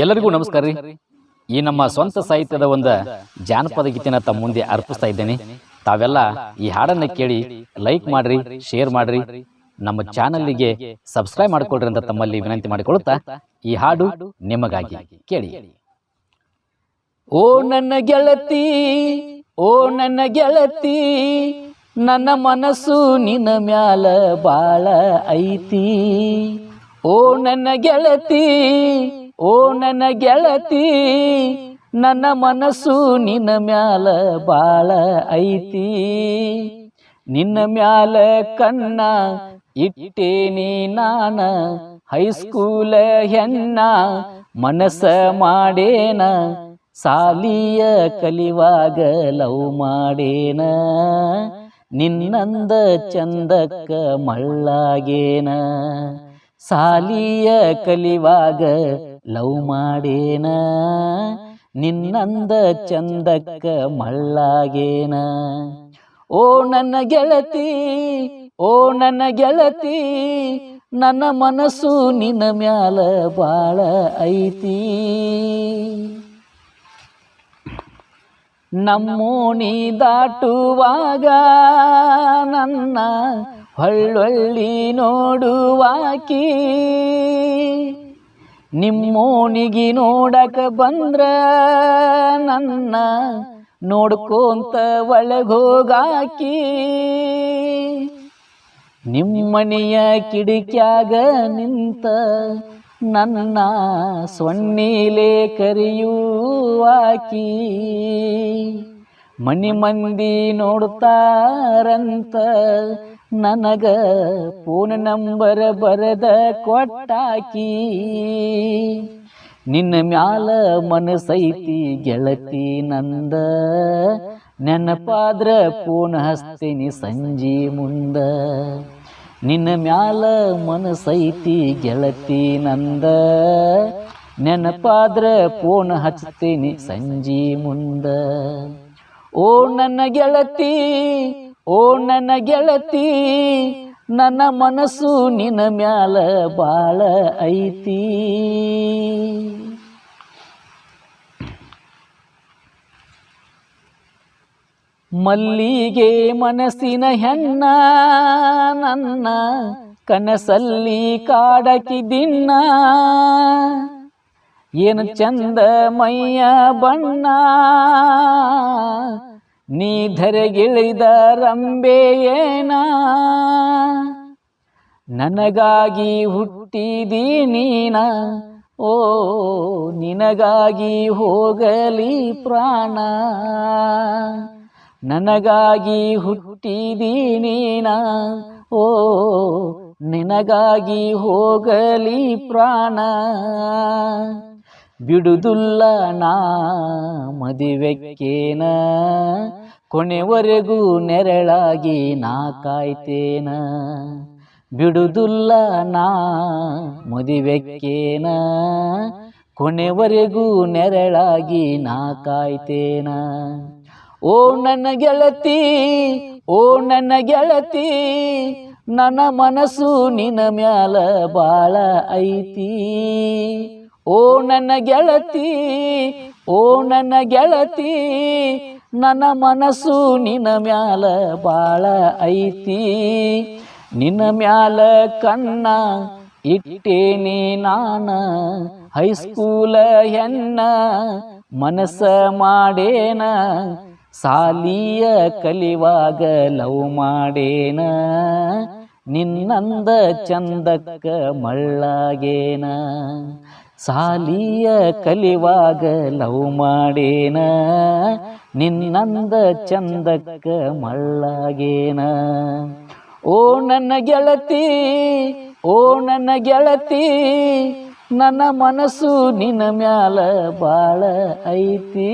ಎಲ್ಲರಿಗೂ ನಮಸ್ಕಾರ ರೀ. ಈ ನಮ್ಮ ಸ್ವಂತ ಸಾಹಿತ್ಯದ ಒಂದು ಜಾನಪದ ಗೀತೆನ ತಮ್ಮ ಮುಂದೆ ಅರ್ಪಿಸ್ತಾ ಇದ್ದೇನೆ. ತಾವೆಲ್ಲ ಈ ಹಾಡನ್ನ ಕೇಳಿ ಲೈಕ್ ಮಾಡ್ರಿ ಶೇರ್ ಮಾಡ್ರಿ. ನಮ್ಮ ಚಾನಲ್ಗೆ ಸಬ್ಸ್ಕ್ರೈಬ್ ಮಾಡ್ಕೊಳ್ರಿ ಅಂತ ತಮ್ಮಲ್ಲಿ ವಿನಂತಿ ಮಾಡಿಕೊಳ್ಳುತ್ತಾ ಈ ಹಾಡು ನಿಮಗಾಗಿ ಕೇಳಿ. ಓ ನನ್ನ ಗೆಳತಿ ಓ ನನ್ನ ಗೆಳತಿ ನನ್ನ ಮನಸ್ಸು ನಿನ್ನ ಮ್ಯಾಲ ಬಾಳ ಐತಿ. ಓ ನನ್ನ ಗೆಳತಿ ಓ ನನ್ನ ಗೆಳತಿ, ನನ್ನ ಮನಸ್ಸು ನಿನ್ನ ಮ್ಯಾಲ ಬಾಳ ಐತಿ. ನಿನ್ನ ಮ್ಯಾಲ ಕಣ್ಣ ಇಟ್ಟೇನಿ ನಾನ ಹೈಸ್ಕೂಲ ಹೆಣ್ಣ ಮನಸ್ಸ ಮಾಡೇನ, ಸಾಲಿಯ ಕಲಿವಾಗ ಲವ್ ಮಾಡೇನ. ನಿನ್ನಂದ ಚಂದಕ್ಕ ಮಳ್ಳಾಗೇನ, ಸಾಲಿಯ ಕಲಿವಾಗ ಲವ್ ಮಾಡೇನ? ನಿನ್ನಂದ ಚಂದಕ್ಕ ಮಳ್ಳಾಗೇನ? ಓ ನನ್ನ ಗೆಳತಿ, ಓ ನನ್ನ ಗೆಳತಿ, ನನ್ನ ಮನಸ್ಸು ನಿನ್ನ ಮ್ಯಾಲ ಬಾಳ ಐತಿ. ನಮ್ಮೋಣಿ ದಾಟುವಾಗ ನನ್ನ ಹೊಳ್ಳೊಳ್ಳಿ ನೋಡುವಾಕಿ ನಿಮ್ಮೋಣಿಗಿ ನೋಡಕ ಬಂದ್ರ ನನ್ನ ನೋಡ್ಕೊಂತ ಒಳಗೋಗಾಕಿ. ನಿಮ್ಮನೆಯ ಕಿಡಿಕ್ಯಾಗ ನಿಂತ ನನ್ನ ಸೊನ್ನಿಲೆ ಕರೆಯುವಾಕಿ. ಮನಿ ಮಂದಿ ನೋಡ್ತಾರಂತ ನನಗ ಫೋನ್ ನಂಬರ್ ಬರೆದ ಕೊಟ್ಟಾಕಿ. ನಿನ್ನ ಮ್ಯಾಲ ಮನಸೈತಿ ಗೆಳತಿ ನಂದ. ನೆನಪಾದ್ರ ಫೋನ್ ಹಸ್ತೀನಿ ಸಂಜಿ ಮುಂದ. ನಿನ್ನ ಮ್ಯಾಲ ಮನಸೈತಿ ಗೆಳತಿ ನಂದ. ನೆನಪಾದ್ರ ಫೋನ್ ಹಚ್ತೀನಿ ಸಂಜಿ ಮುಂದ. ಓ ನನ್ನ ಗೆಳತಿ ಓ ನನ್ನ ಗೆಳತಿ, ನನ್ನ ಮನಸ್ಸು ನಿನ್ನ ಮ್ಯಾಲ ಬಾಳ ಐತಿ. ಮಲ್ಲಿಗೆ ಮನಸ್ಸಿನ ಹೆಣ್ಣ, ನನ್ನ ಕನಸಲ್ಲಿ ಕಾಡಕಿ ದಿನ್ನ ಏನು ಚಂದ ಮೈಯ ಬಣ್ಣ ನೀ ಧರೆಗಿಳಿದ ರಂಬೆಯೇನ? ನನಗಾಗಿ ಹುಟ್ಟಿದಿ ನೀನ? ಓ, ನಿನಗಾಗಿ ಹೋಗಲಿ ಪ್ರಾಣ? ನನಗಾಗಿ ಹುಟ್ಟಿದಿ ನೀನ? ಓ, ನಿನಗಾಗಿ ಹೋಗಲಿ ಪ್ರಾಣ? ಬಿಡುದುಲ್ಲ ನಾ ಮದುವೆಕ್ಕೇನ? ಕೊನೆವರೆಗೂ ನೆರಳಾಗಿ ನಾ ಕಾಯ್ತೇನ? ಬಿಡುದುಲ್ಲ ನಾ ಮದುವೆಕ್ಕೇನ? ಕೊನೆವರೆಗೂ ನೆರಳಾಗಿ ನಾ ಕಾಯ್ತೇನ? ಓ ನನ್ನ ಗೆಳತಿ, ಓ ನನ್ನ ಗೆಳತಿ, ನನ್ನ ಮನಸ್ಸು ನಿನ್ನ ಮ್ಯಾಲ ಬಾಳ ಐತಿ. ಓ ನನ್ನ ಗೆಳತಿ, ಓ ನನ್ನ ಗೆಳತಿ, ನನ್ನ ಮನಸ್ಸು ನಿನ್ನ ಮ್ಯಾಲ ಬಾಳ ಐತಿ. ನಿನ್ನ ಮ್ಯಾಲ ಕಣ್ಣ ಇಟ್ಟೇನಿ ನಾನ, ಹೈಸ್ಕೂಲ ಹೆಣ್ಣ ಮನಸ್ಸ ಮಾಡೇನ, ಸಾಲಿಯ ಕಲಿವಾಗ ಲವ್ ಮಾಡೇನ. ನಿನ್ನಂದ ಚಂದಕ್ಕ ಮಳ್ಳಾಗೇನ? ಸಾಲಿಯ ಕಲಿವಾಗ ಲವ್ ಮಾಡೇನ? ನಿನ್ನಂದ ಚಂದಕ್ಕ ಮಳ್ಳಾಗೇನ? ಓ ನನ್ನ ಗೆಳತಿ, ಓ ನನ್ನ ಗೆಳತಿ, ನನ್ನ ಮನಸ್ಸು ನಿನ್ನ ಮ್ಯಾಲ ಬಾಳ ಐತಿ.